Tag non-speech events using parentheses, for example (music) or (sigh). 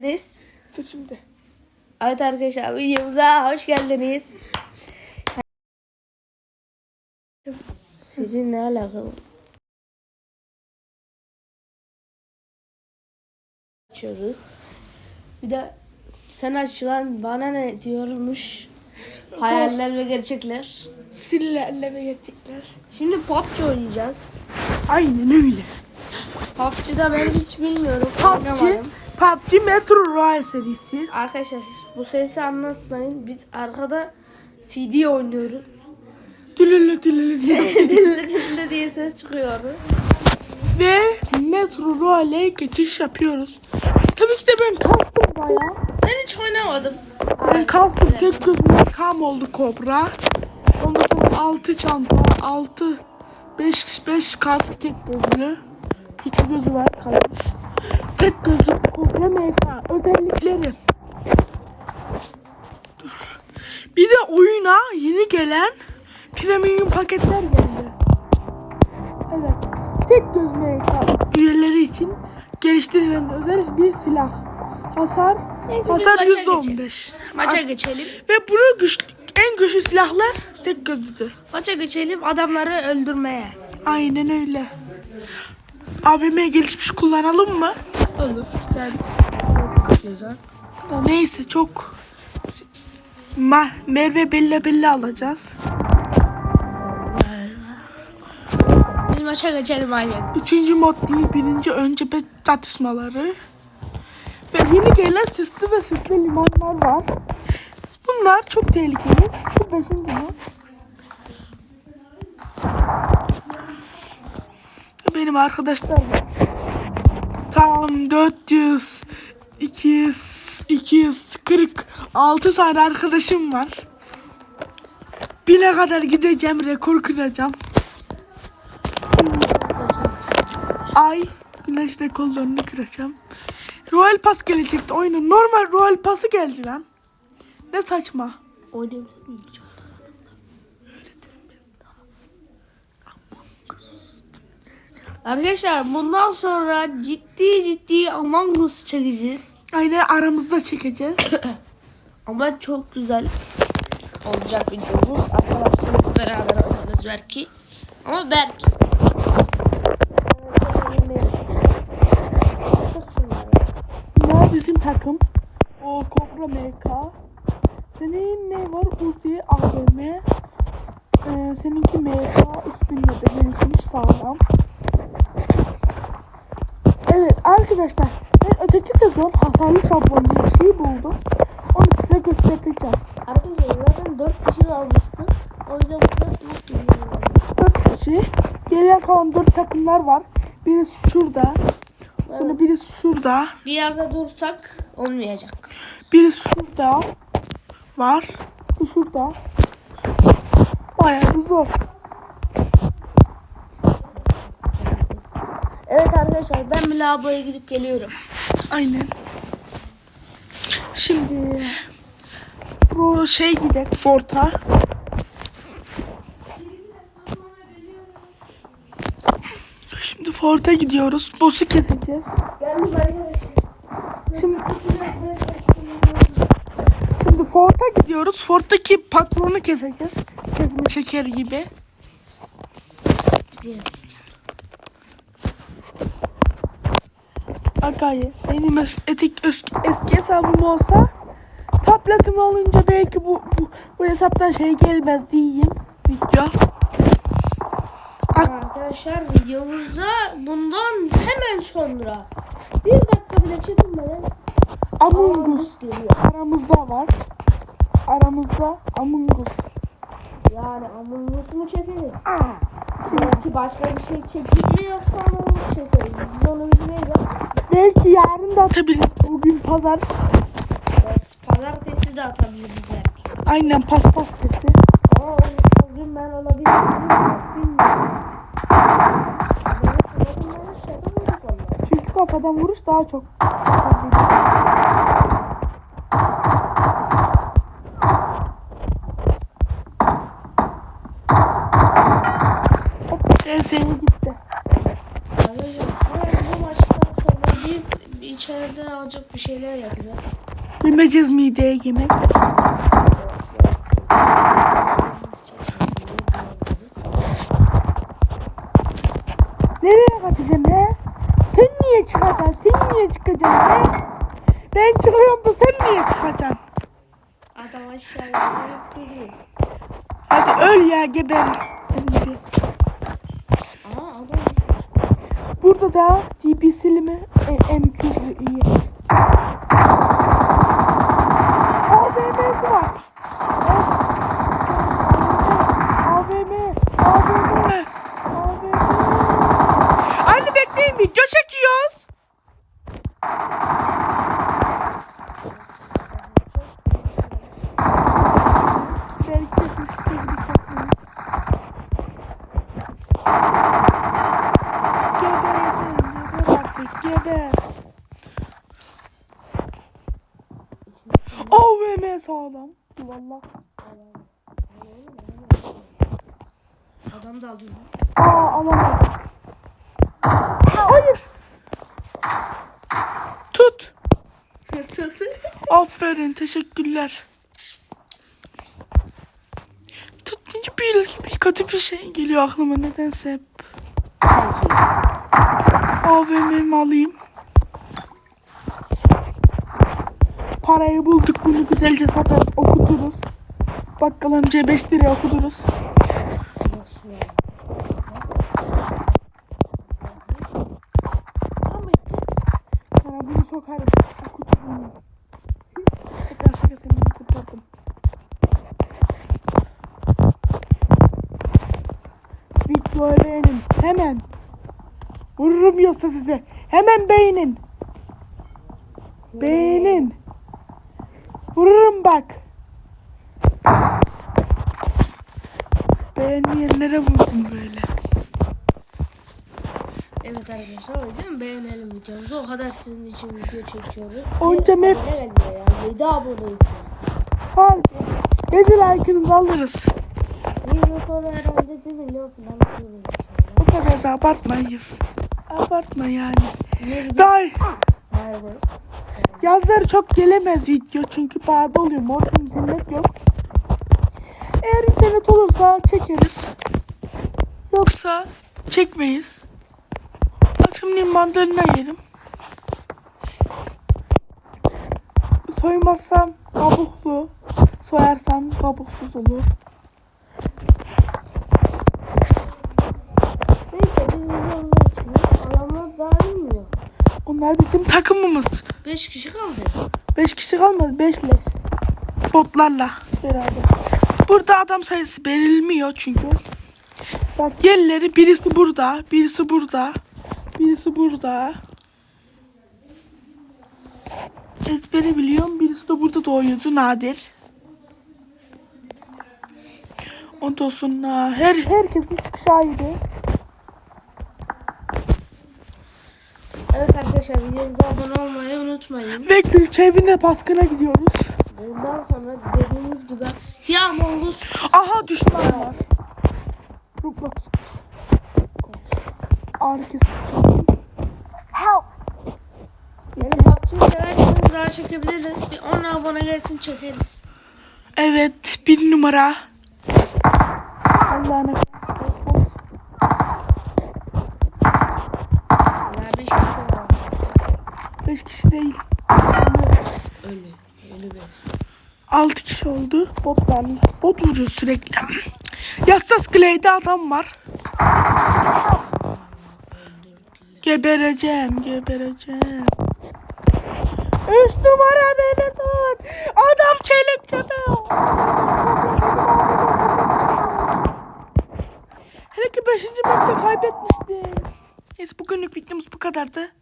geldiniz. Dur şimdi. Evet arkadaşlar videomuza hoş geldiniz. Sizin ne alakalı? Açıyoruz. Bir de sen aç lan bana ne diyormuş. Hayaller ve gerçekler. Sinirlerle ve gerçekler. Şimdi PUBG oynayacağız. Aynen öyle. PUBG'da ben hiç bilmiyorum. PUBG, oynamadım. PUBG Metro Royale serisi. Arkadaşlar bu sesi anlatmayın. Biz arkada CD oynuyoruz. Dülülü dülülü diye. (laughs) Dille dille diye ses çıkıyordu. ve Metro Royale'e geçiş yapıyoruz. Tabii ki de ben kastım baya. Ben hiç oynamadım. Ben kastım tek gözüme kam oldu Kobra. Ondan sonra 6 çanta, 6 5 5 kas tek gözlü. İki gözü var kalmış. Tek gözlü Kobra MK özellikleri. Dur. Bir de oyuna yeni gelen premium paketler geldi. Evet. Tek göz MK üyeleri için geliştirilen özel bir silah. Hasar Neyse, hasar maça %15. Maça geçelim. Ve bunu güçlü, en güçlü silahlar tek gözlüdür. Maça geçelim adamları öldürmeye. Aynen öyle. AVM gelişmiş kullanalım mı? Olur. Sen? Neyse çok Ma Merve Bella Bella alacağız. Biz maça geçelim aynen. Üçüncü mod değil, birinci önce bet çatışmaları. Ve yeni gelen sisli ve sisli limanlar var. Bunlar çok tehlikeli. Bu beşinci mod. Benim arkadaşlar. Tam 400, 200, 246 tane arkadaşım var. Bine kadar gideceğim, rekor kıracağım. Ay güneş rekorlarını kıracağım. Royal Pass gelecekti oyunun. Normal Royal Pass'ı geldi lan. Ne saçma. Oynayabilir miyim? Arkadaşlar bundan sonra ciddi ciddi Among Us çekeceğiz. Aynen aramızda çekeceğiz. (clears throat) Ama çok güzel olacak videomuz. Arkadaşlarımla beraber oynarız belki. Ama belki. Bu bizim takım. O Kobra MK. Senin ne var? Uzi AVM. Ee, seninki MK üstünde de benimkinin sağlam. Evet arkadaşlar ben öteki sezon hasarlı şablon diye bir şey buldum. Onu size göstereceğim. Arkadaşlar zaten 4 kişi kalmışsın. O yüzden geliyorum. 4 kişi. Geriye kalan 4 takımlar var. Birisi şurada. Sonra birisi şurada. Bir yerde dursak olmayacak. Birisi şurada. Var. Şurada. Bayağı zor. Arkadaşlar ben bir lavaboya gidip geliyorum. Aynen. Şimdi bu şey gidelim Fort'a. Şimdi Fort'a gidiyoruz. Boss'u keseceğiz. Şimdi Şimdi Fort'a gidiyoruz. Fort'taki patronu keseceğiz. Kesme şeker gibi. Bizi Akayı. Benim es- etik eski, eski hesabım olsa tabletimi alınca belki bu, bu, bu hesaptan şey gelmez diyeyim. Video. Arkadaşlar videomuzda bundan hemen sonra bir dakika bile çekilmeden Among Us. Geliyor. Aramızda var. Aramızda Among Us. Yani Among Us mu çekeriz? Aa. Belki başka bir şey çekilir mi yoksa Among Us çekeriz. Biz onu bilmeyiz ama Belki yarın da atabiliriz. Bugün pazar. evet, pazartesi de atabiliriz belki. Aynen paspas testi. Ama o- o gün ben olabilirim bilmiyorum. Çünkü kafadan vuruş daha çok. Bir şeyler yapıyor. Yemeyeceğiz mideye yemek. Nereye kaçacaksın he? Sen niye çıkacaksın? Sen niye çıkacaksın he? Ben çıkıyorum da sen niye çıkacaksın? Adam aşağıya duruyor. Hadi öl ya geber. Hadi. Aa adam. Burada da DB'sili mi? E, M200'lü iyi. AVM'si var. AVM, AVM, AVM. Anne bekleyin video çekiyoruz. Geber geber. AVM sağlam. Valla. Adam da alıyor. Aa alamadım. Hayır. Tut. Aferin, teşekkürler. Tut deyince bir, bir kötü bir şey geliyor aklıma nedense hep. AVM'mi alayım. Parayı bulduk bunu güzelce satarız okuturuz. Bakkal amcaya 5 liraya okuturuz. Sana bunu sokarım. Okuturum. Şaka şaka seni kurtardım. Videoyu beğenin. Hemen. Vururum yoksa size. Hemen beğenin. Beğenin. Vururum bak. Beğenmeyenlere vurdum böyle. Evet arkadaşlar o yüzden beğenelim videomuzu. O kadar sizin için video çekiyoruz. Onca map- ya. 7 aboneyiz. Harbi. 7 like'ınızı alırız. Video sonra herhalde 1 milyon falan. O kadar da abartmayız. Abartma yani. Daha Fireworks. Yazları çok gelemez video çünkü pahalı oluyor. Orada internet yok. Eğer internet olursa çekeriz. Yoksa çekmeyiz. Akşamleyin mandalina yerim. Soymazsam kabuklu. Soyarsam kabuksuz olur. Neyse biz videomuza geçelim. Adamlar daha bilmiyor. Onlar bizim takımımız. 5 kişi kaldı. 5 kişi kalmadı. 5 leş. Botlarla beraber. Burada adam sayısı verilmiyor çünkü. Bak yerleri birisi burada, birisi burada, birisi burada. Ezberi biliyorum. Birisi de burada doğuyordu nadir. Ondan sonra her herkesin çıkışı ayrı. Evet arkadaşlar videomuza abone olmayı unutmayın. Ve Gülçe evine baskına gidiyoruz. Bundan sonra dediğimiz gibi yağmurumuz Aha düşman var. Roblox. Kesici. Help. Yani PUBG'yi severseniz daha çekebiliriz. Bir 10 abone gelsin çekeriz. Evet bir numara. Allah'ına 6 kişi oldu. Bot ben. Bot vuruyor sürekli. Yassas Glade adam var. Gebereceğim, gebereceğim. Üç numara beni tut. Adam çelik tepe. Hele ki beşinci maçta kaybetmiştim. Neyse bugünlük videomuz bu kadardı.